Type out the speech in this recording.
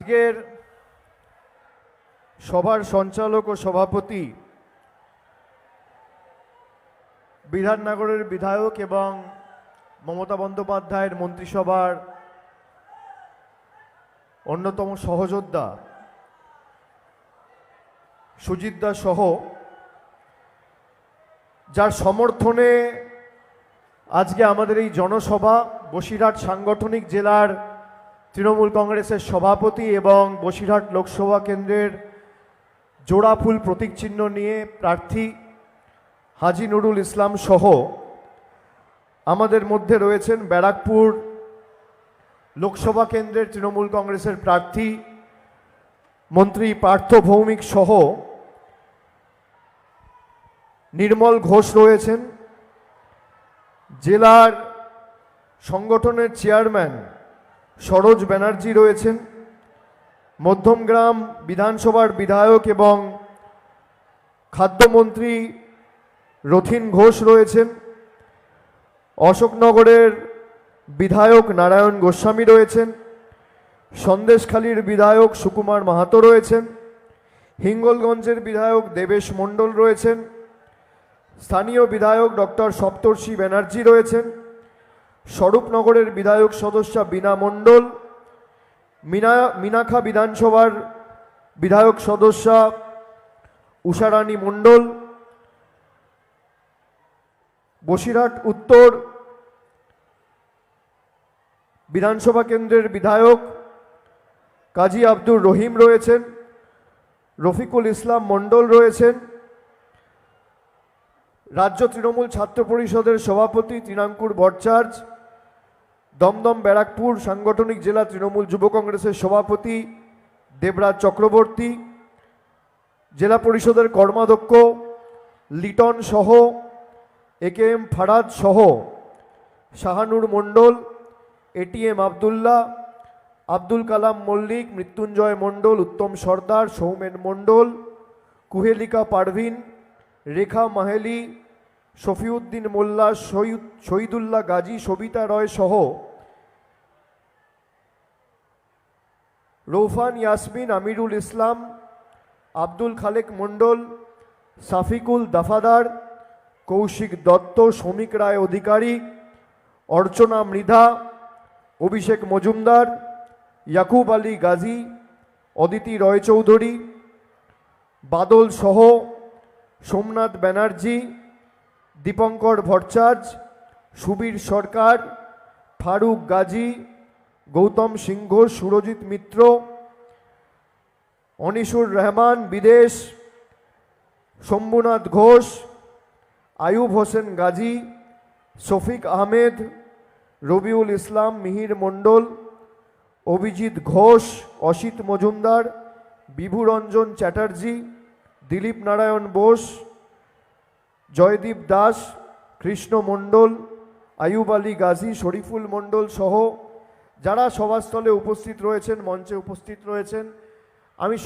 আজকের সভার সঞ্চালক ও সভাপতি বিধাননগরের বিধায়ক এবং মমতা বন্দ্যোপাধ্যায়ের মন্ত্রিসভার অন্যতম সহযোদ্ধা সুজিত দাস সহ, যার সমর্থনে আজকে আমাদের এই জনসভা বসিরহাট সাংগঠনিক জেলার তৃণমূল কংগ্রেসের সভাপতি এবং বসিরহাট লোকসভা কেন্দ্রের জোড়া ফুল প্রতীক চিহ্ন নিয়ে প্রার্থী হাজি নুরুল ইসলাম সহ আমাদের মধ্যে রয়েছেন ব্যারাকপুর লোকসভা কেন্দ্রের তৃণমূল কংগ্রেসের প্রার্থী মন্ত্রী পার্থ ভৌমিক সহ নির্মল ঘোষ রয়েছেন। জেলার সংগঠনের চেয়ারম্যান সরোজ ব্যানার্জি রয়েছেন। মধ্যমগ্রাম বিধানসভার বিধায়ক এবং খাদ্যমন্ত্রী রথিন ঘোষ রয়েছেন। অশোকনগরের বিধায়ক নারায়ণ গোস্বামী রয়েছেন। সন্দেশখালীর বিধায়ক সুকুমার মাহাতো রয়েছেন। হিঙ্গলগঞ্জের বিধায়ক দেবেশ মণ্ডল রয়েছেন। স্থানীয় বিধায়ক ডক্টর সপ্তর্ষি ব্যানার্জি রয়েছেন। স্বরূপনগরের বিধায়ক সদস্যা বীণা মণ্ডল, মিনা, মিনাখা বিধানসভার বিধায়ক সদস্যা উষারানী মণ্ডল, বসিরহাট উত্তর বিধানসভা কেন্দ্রের বিধায়ক কাজী আব্দুর রহিম রয়েছেন, রফিকুল ইসলাম মণ্ডল রয়েছেন, রাজ্য তৃণমূল ছাত্র পরিষদের সভাপতি তৃণাঙ্কুর ভট্টাচার্য দমদম ব্যারাকপুর সাংগঠনিক জেলা তৃণমূল যুব কংগ্রেসের সভাপতি দেবরাজ চক্রবর্তী, জেলা পরিষদের কর্মাধ্যক্ষ লিটন সহ, এ কে এম ফারাদ সহ, শাহানুর মণ্ডল এটিএম আবদুল্লাহ, আব্দুল কালাম মল্লিক, মৃত্যুঞ্জয় মণ্ডল, উত্তম সর্দার, সৌমেন মণ্ডল, কুহেলিকা পারভিন, রেখা মাহেলি শফিউদ্দিন মোল্লা শহীদ শহীদুল্লাহ গাজী, সবিতা রয় সহ রৌফান ইয়াসমিন, আমিরুল ইসলাম, আব্দুল খালেক মণ্ডল, সাফিকুল দাফাদার, কৌশিক দত্ত শ্রমিক রায় অধিকারী, অর্চনা মৃধা, অভিষেক মজুমদার, ইয়াকুব আলী গাজী, অদিতি রয়চৌধুরী, বাদল সহ সোমনাথ ব্যানার্জি দীপঙ্কর ভট্টাচার্য, সুবীর সরকার, ফারুক গাজী, গৌতম সিংহ, সুরজিৎ মিত্র অনিসুর রহমান, বিদেশ, শম্ভুনাথ ঘোষ, আয়ুব হোসেন গাজী, শফিক আহমেদ, রবিউল ইসলাম মিহির মণ্ডল, অভিজিৎ ঘোষ, অসিত মজুমদার, বিভুরঞ্জন চ্যাটার্জি, দিলীপ নারায়ণ বোস জয়দীপ দাস, কৃষ্ণ মণ্ডল, আয়ুব আলী গাজী, শরীফুল মণ্ডল সহ যারা সভাস্থলে উপস্থিত রয়েছেন, মঞ্চে উপস্থিত রয়েছেন, আমি